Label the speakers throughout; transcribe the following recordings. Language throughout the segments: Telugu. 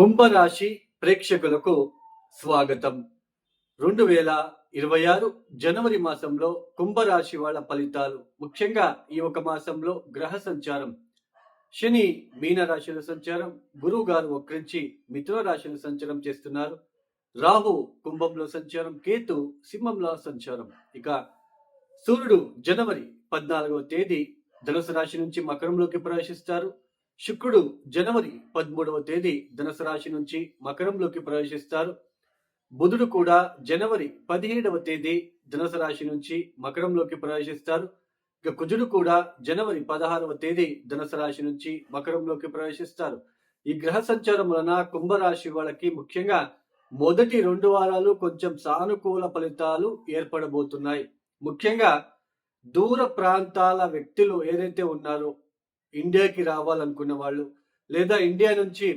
Speaker 1: కుంభరాశి ప్రేక్షకులకు స్వాగతం. రెండు వేల ఇరవై ఆరు జనవరి మాసంలో కుంభరాశి వాళ్ళ ఫలితాలు ముఖ్యంగా ఈ ఒక మాసంలో గ్రహ సంచారం. శని మీనరాశిలో సంచారం గురువు గారు వక్రించి మిథున రాశిలో సంచారం చేస్తున్నారు. రాహు కుంభంలో సంచారం కేతు సింహంలో సంచారం. ఇక సూర్యుడు జనవరి పద్నాలుగవ తేదీ ధనుసు రాశి నుంచి మకరంలోకి ప్రవేశిస్తారు. శుక్రుడు జనవరి పదమూడవ తేదీ ధనుసు రాశి నుంచి మకరంలోకి ప్రవేశిస్తారు. బుధుడు కూడా జనవరి పదిహేడవ తేదీ ధనుసు రాశి నుంచి మకరంలోకి ప్రవేశిస్తారు. ఇక కుజుడు కూడా జనవరి పదహారవ తేదీ ధనుసు రాశి నుంచి మకరంలోకి ప్రవేశిస్తారు. ఈ గ్రహ సంచారం వలన కుంభరాశి వాళ్ళకి ముఖ్యంగా మొదటి రెండు వారాలు కొంచెం సానుకూల ఫలితాలు ఏర్పడబోతున్నాయి. ముఖ్యంగా దూర ప్రాంతాల వ్యక్తులు ఏదైతే ఉన్నారో ఇండియాకి రావాలనుకున్న వాళ్ళు లేదా ఇండియా నుంచి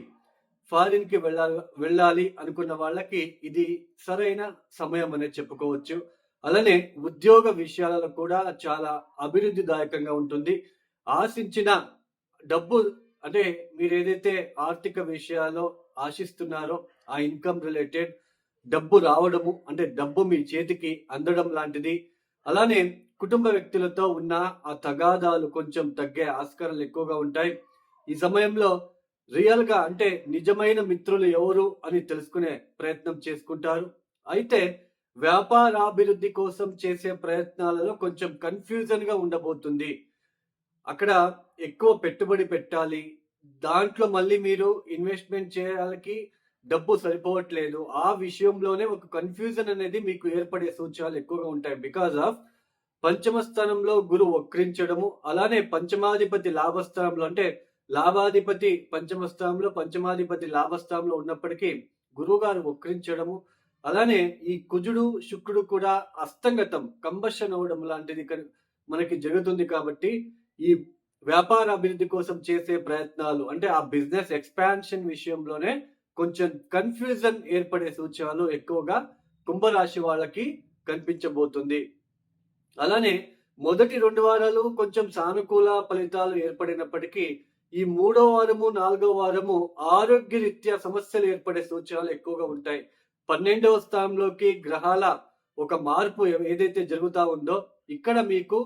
Speaker 1: ఫారిన్కి వెళ్ళాలి వెళ్ళాలి అనుకున్న వాళ్ళకి ఇది సరైన సమయం అనేది చెప్పుకోవచ్చు. అలానే ఉద్యోగ విషయాలలో కూడా చాలా అభివృద్ధిదాయకంగా ఉంటుంది. ఆశించిన డబ్బు అంటే మీరు ఏదైతే ఆర్థిక విషయాల్లో ఆశిస్తున్నారో ఆ ఇన్కమ్ రిలేటెడ్ డబ్బు రావడము అంటే డబ్బు మీ చేతికి అందడం లాంటిది. అలానే కుటుంబ వ్యక్తులతో ఉన్న ఆ తగాదాలు కొంచెం తగ్గే ఆస్కారాలు ఎక్కువగా ఉంటాయి. ఈ సమయంలో రియల్గా అంటే నిజమైన మిత్రులు ఎవరు అని తెలుసుకునే ప్రయత్నం చేసుకుంటారు. అయితే వ్యాపారాభివృద్ధి కోసం చేసే ప్రయత్నాలలో కొంచెం కన్ఫ్యూజన్గా ఉండబోతుంది. అక్కడ ఎక్కువ పెట్టుబడి పెట్టాలి. దాంట్లో మళ్ళీ మీరు ఇన్వెస్ట్మెంట్ చేయాలకి డబ్బు సరిపోవట్లేదు. ఆ విషయంలోనే ఒక కన్ఫ్యూజన్ అనేది మీకు ఏర్పడే సూచనలు ఎక్కువగా ఉంటాయి. బికాస్ ఆఫ్ పంచమ స్థానంలో గురు వక్రించడము అలానే పంచమాధిపతి లాభస్థానంలో అంటే లాభాధిపతి పంచమ స్థానంలో పంచమాధిపతి లాభస్థానంలో ఉన్నప్పటికీ గురువు గారు వక్రించడము అలానే ఈ కుజుడు శుక్రుడు కూడా అస్తంగతం కంబషన్ అవడం లాంటిది కన్- మనకి జరుగుతుంది కాబట్టి ఈ వ్యాపార అభివృద్ధి కోసం చేసే ప్రయత్నాలు అంటే ఆ బిజినెస్ ఎక్స్పాన్షన్ విషయంలోనే కొంచెం కన్ఫ్యూజన్ ఏర్పడే సూచనలు ఎక్కువగా కుంభరాశి వాళ్ళకి కనిపించబోతుంది. అలానే మొదటి రెండు వారాలు కొంచెం సానుకూల ఫలితాలు ఏర్పడినప్పటికీ ఈ మూడో వారము నాలుగో వారము ఆరోగ్యరీత్యా సమస్యలు ఏర్పడే సూచనలు ఎక్కువగా ఉంటాయి. పన్నెండవ స్థానంలోకి గ్రహాల ఒక మార్పు ఏదైతే జరుగుతూ ఉందో ఇక్కడ మీకు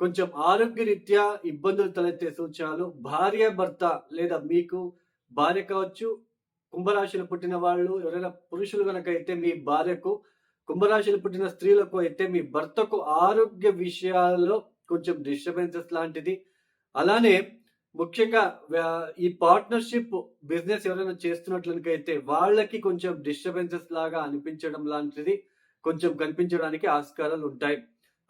Speaker 1: కొంచెం ఆరోగ్యరీత్యా ఇబ్బందులు తలెత్తే సూచనలు భార్య భర్త లేదా మీకు భార్య కావచ్చు కుంభరాశిలో పుట్టిన వాళ్ళు ఎవరైనా పురుషులు కనుక అయితే మీ భార్యకు కుంభరాశిలో పుట్టిన స్త్రీలకు అయితే మీ భర్తకు ఆరోగ్య విషయాల్లో కొంచెం డిస్టర్బెన్సెస్ లాంటిది. అలానే ముఖ్యంగా ఈ పార్ట్నర్షిప్ బిజినెస్ ఎవరైనా చేస్తున్నట్లయితే వాళ్ళకి కొంచెం డిస్టర్బెన్సెస్ లాగా అనిపించడం లాంటిది కొంచెం కనిపించడానికి ఆస్కారాలు ఉంటాయి.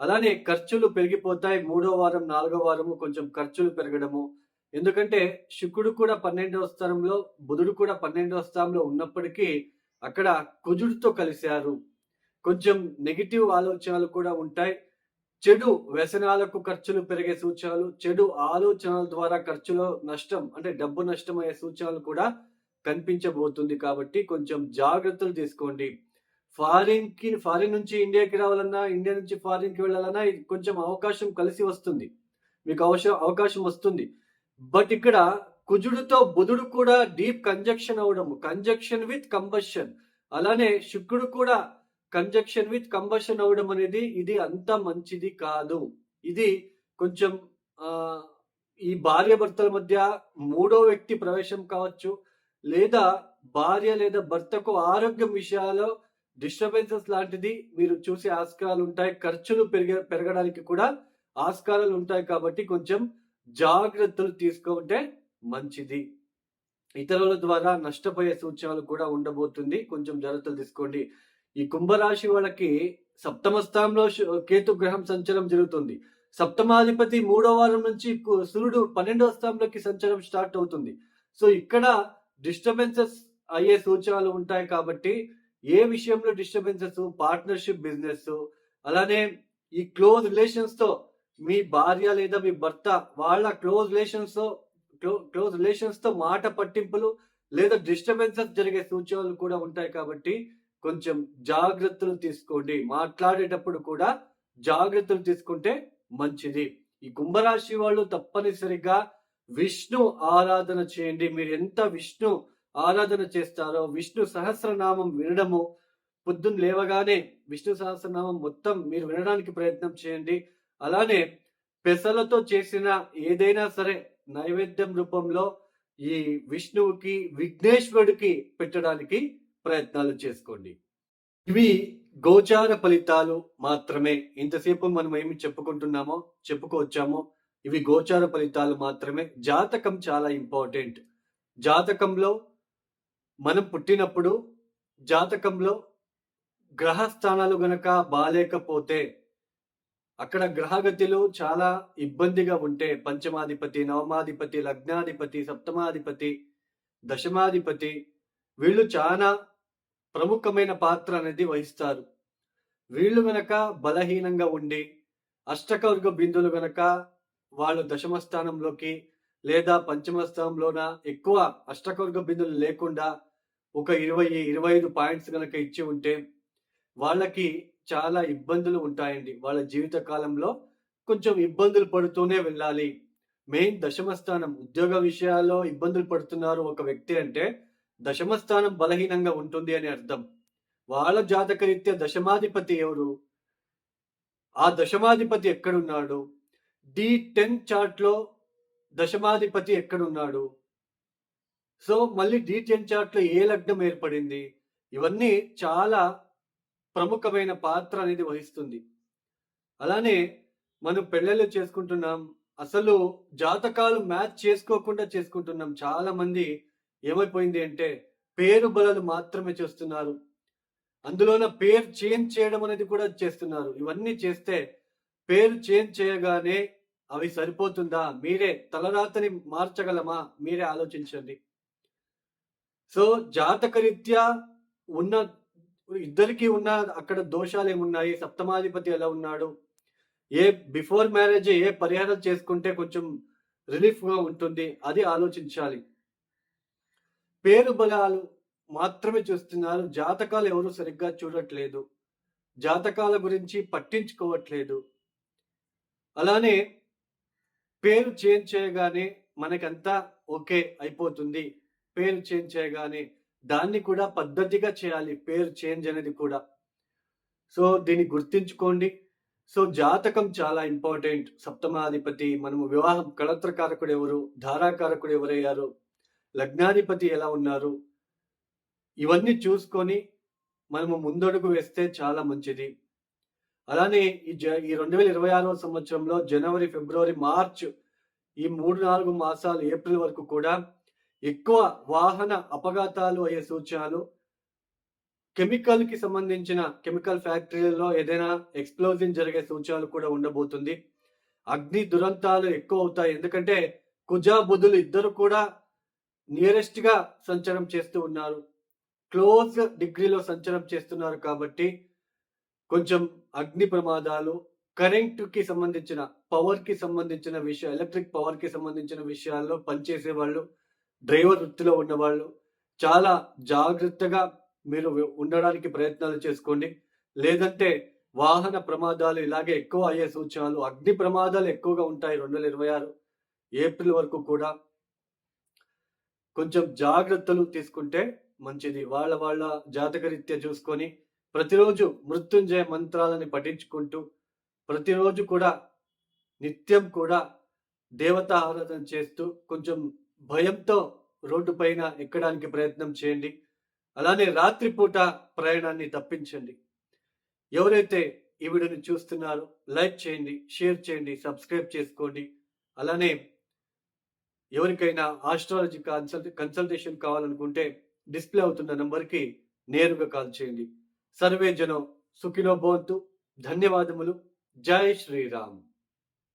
Speaker 1: అలానే ఖర్చులు పెరిగిపోతాయి. మూడో వారం నాలుగో వారము కొంచెం ఖర్చులు పెరగడము. ఎందుకంటే శుక్రుడు కూడా పన్నెండవ స్థానంలో బుధుడు కూడా పన్నెండవ స్థానంలో ఉన్నప్పటికీ అక్కడ కుజుడితో కలిశారు. కొంచెం నెగిటివ్ ఆలోచనలు కూడా ఉంటాయి. చెడు వ్యసనాలకు ఖర్చులు పెరిగే సూచనలు చెడు ఆలోచనల ద్వారా ఖర్చులో నష్టం అంటే డబ్బు నష్టం అయ్యే సూచనలు కూడా కనిపించబోతుంది కాబట్టి కొంచెం జాగ్రత్తలు తీసుకోండి. ఫారిన్కి ఫారిన్ నుంచి ఇండియాకి రావాలన్నా ఇండియా నుంచి ఫారిన్కి వెళ్ళాలన్నా ఇది కొంచెం అవకాశం కలిసి వస్తుంది. మీకు అవసరం అవకాశం వస్తుంది. బట్ ఇక్కడ కుజుడితో బుధుడు కూడా డీప్ కంజక్షన్ అవడం కంజక్షన్ విత్ కంబషన్ అలానే శుక్రుడు కూడా కంజక్షన్ విత్ కంబషన్ అవడం అనేది ఇది అంత మంచిది కాదు. ఇది కొంచెం ఈ భార్య భర్తల మధ్య మూడో వ్యక్తి ప్రవేశం కావచ్చు లేదా భార్య లేదా భర్తకు ఆరోగ్యం విషయాల్లో డిస్టర్బెన్సెస్ లాంటిది మీరు చూసే ఆస్కారాలు ఉంటాయి. ఖర్చులు పెరిగే పెరగడానికి కూడా ఆస్కారాలు ఉంటాయి కాబట్టి కొంచెం జాగ్రత్తలు తీసుకుంటే మంచిది. ఇతరుల ద్వారా నష్టపోయే సూచనలు కూడా ఉండబోతుంది. కొంచెం జాగ్రత్తలు తీసుకోండి. ఈ కుంభరాశి వాళ్ళకి సప్తమ స్థానంలో కేతు గ్రహం సంచలనం జరుగుతుంది. సప్తమాధిపతి మూడో వారం నుంచి సూర్యుడు పన్నెండవ స్థానంలోకి సంచలనం స్టార్ట్ అవుతుంది. సో ఇక్కడ డిస్టర్బెన్సెస్ అయ్యే సూచనలు ఉంటాయి కాబట్టి ఏ విషయంలో డిస్టర్బెన్సెస్ పార్ట్నర్షిప్ బిజినెస్ అలానే ఈ క్లోజ్ రిలేషన్స్తో మీ భార్య లేదా మీ భర్త వాళ్ళ క్లోజ్ రిలేషన్స్తో క్లోజ్ రిలేషన్స్తో మాట పట్టింపులు లేదా డిస్టర్బెన్సెస్ జరిగే సూచనలు కూడా ఉంటాయి కాబట్టి కొంచెం జాగ్రత్తలు తీసుకోండి. మాట్లాడేటప్పుడు కూడా జాగ్రత్తలు తీసుకుంటే మంచిది. ఈ కుంభరాశి వాళ్ళు తప్పనిసరిగా విష్ణు ఆరాధన చేయండి. మీరు ఎంత విష్ణు ఆరాధన చేస్తారో విష్ణు సహస్రనామం వినడము పొద్దున్న లేవగానే విష్ణు సహస్రనామం మొత్తం మీరు వినడానికి ప్రయత్నం చేయండి. అలానే పెసలతో చేసిన ఏదైనా సరే నైవేద్యం రూపంలో ఈ విష్ణువుకి విఘ్నేశ్వరుడికి పెట్టడానికి ప్రయత్నాలు చేసుకోండి. ఇవి గోచార ఫలితాలు మాత్రమే. ఇంతసేపు మనం ఏమి చెప్పుకుంటున్నామో చెప్పుకోవచ్చామో ఇవి గోచార ఫలితాలు మాత్రమే. జాతకం చాలా ఇంపార్టెంట్. జాతకంలో మనం పుట్టినప్పుడు జాతకంలో గ్రహస్థానాలు గనక బాలేకపోతే అక్కడ గ్రహగతిలో చాలా ఇబ్బందిగా ఉంటే పంచమాధిపతి నవమాధిపతి లగ్నాధిపతి సప్తమాధిపతి దశమాధిపతి వీళ్ళు చాలా ప్రముఖమైన పాత్ర అనేది వహిస్తారు. వీళ్ళు గనక బలహీనంగా ఉండి అష్టకవర్గ బిందులు గనక వాళ్ళు దశమ స్థానంలోకి లేదా పంచమ స్థానంలోన ఎక్కువ అష్టకవర్గ బిందులు లేకుండా ఒక ఇరవై ఇరవై ఐదు పాయింట్స్ కనుక ఇచ్చి ఉంటే వాళ్ళకి చాలా ఇబ్బందులు ఉంటాయండి. వాళ్ళ జీవిత కాలంలో కొంచెం ఇబ్బందులు పడుతూనే వెళ్ళాలి. మెయిన్ దశమ స్థానం ఉద్యోగ విషయాల్లో ఇబ్బందులు పడుతున్నారు ఒక వ్యక్తి అంటే దశమ స్థానం బలహీనంగా ఉంటుంది అని అర్థం. వాళ్ళ జాతకరీత్యా దశమాధిపతి ఎవరు? ఆ దశమాధిపతి ఎక్కడున్నాడు? డి టెన్ చార్ట్లో దశమాధిపతి ఎక్కడున్నాడు? సో మళ్ళీ డి టెన్ చార్ట్లో ఏ లగ్నం ఏర్పడింది? ఇవన్నీ చాలా ప్రముఖమైన పాత్ర అనేది వహిస్తుంది. అలానే మనం పెళ్ళిళ్ళు చేసుకుంటున్నాం. అసలు జాతకాలు మ్యాచ్ చేసుకోకుండా చేసుకుంటున్నాం. చాలా మంది ఏమైపోయింది అంటే పేరు బలలు మాత్రమే చేస్తున్నారు. అందులోన పేరు చేంజ్ చేయడం అనేది కూడా చేస్తున్నారు. ఇవన్నీ చేస్తే పేరు చేంజ్ చేయగానే అవి సరిపోతుందా? మీరే తలరాతని మార్చగలమా? మీరే ఆలోచించండి. సో జాతకరీత్యా ఉన్న ఇద్దరికి ఉన్న అక్కడ దోషాలు ఏమున్నాయి? సప్తమాధిపతి ఎలా ఉన్నాడు? ఏ బిఫోర్ మ్యారేజ్ ఏ పరిహారం చేసుకుంటే కొంచెం రిలీఫ్గా ఉంటుంది? అది ఆలోచించాలి. పేరు బలాలు మాత్రమే చూస్తున్నారు. జాతకాలు ఎవరు సరిగ్గా చూడట్లేదు. జాతకాల గురించి పట్టించుకోవట్లేదు. అలానే పేరు చేంజ్ చేయగానే మనకంతా ఓకే అయిపోతుంది. పేరు చేంజ్ చేయగానే దాన్ని కూడా పద్ధతిగా చేయాలి. పేరు చేంజ్ అనేది కూడా. సో దీన్ని గుర్తించుకోండి. సో జాతకం చాలా ఇంపార్టెంట్. సప్తమాధిపతి మనము వివాహం కళత్రకారకుడు ఎవరు? ధారాకారకుడు ఎవరయ్యారు? లగ్నాధిపతి ఎలా ఉన్నారు? ఇవన్నీ చూసుకొని మనము ముందడుగు వేస్తే చాలా మంచిది. అలానే ఈ జ ఈ రెండు వేల ఇరవై ఆరవ సంవత్సరంలో జనవరి ఫిబ్రవరి మార్చ్ ఈ మూడు నాలుగు మాసాలు ఏప్రిల్ వరకు కూడా ఎక్కువ వాహన అపఘాతాలు అయ్యే సూచనలు కెమికల్కి సంబంధించిన కెమికల్ ఫ్యాక్టరీలలో ఏదైనా ఎక్స్ప్లోజన్ జరిగే సూచనలు కూడా ఉండబోతుంది. అగ్ని దురంతాలు ఎక్కువ అవుతాయి. ఎందుకంటే కుజా బుధులు ఇద్దరు కూడా నియరెస్ట్గా సంచారం చేస్తూ ఉన్నారు. క్లోజ్ డిగ్రీలో సంచారం చేస్తున్నారు కాబట్టి కొంచెం అగ్ని ప్రమాదాలు కరెంటుకి సంబంధించిన పవర్కి సంబంధించిన విషయం ఎలక్ట్రిక్ పవర్కి సంబంధించిన విషయాల్లో పనిచేసే వాళ్ళు డ్రైవర్ వృత్తిలో ఉన్నవాళ్ళు చాలా జాగ్రత్తగా మీరు ఉండడానికి ప్రయత్నాలు చేసుకోండి. లేదంటే వాహన ప్రమాదాలు ఇలాగే ఎక్కువ అయ్యే సూచనలు అగ్ని ప్రమాదాలు ఎక్కువగా ఉంటాయి రెండు వేల ఇరవై ఆరు ఏప్రిల్ వరకు కూడా. కొంచెం జాగ్రత్తలు తీసుకుంటే మంచిది. వాళ్ళ వాళ్ళ జాతకరీత్యా చూసుకొని ప్రతిరోజు మృత్యుంజయ మంత్రాలని పఠించుకుంటూ ప్రతిరోజు కూడా నిత్యం కూడా దేవతా ఆరాధన చేస్తూ కొంచెం భయంతో రోడ్డు పైన ఎక్కడానికి ప్రయత్నం చేయండి. అలానే రాత్రిపూట ప్రయాణాన్ని తప్పించండి. ఎవరైతే ఈ వీడియోని చూస్తున్నారో లైక్ చేయండి షేర్ చేయండి సబ్స్క్రైబ్ చేసుకోండి. అలానే ఎవరికైనా ఆస్ట్రాలజీ కన్సల్ట్ కన్సల్టేషన్ కావాలనుకుంటే డిస్ప్లే అవుతున్న నంబర్కి నేరుగా కాల్ చేయండి. సర్వే జనం సుఖినో భవంతు. ధన్యవాదములు. జై శ్రీరామ్.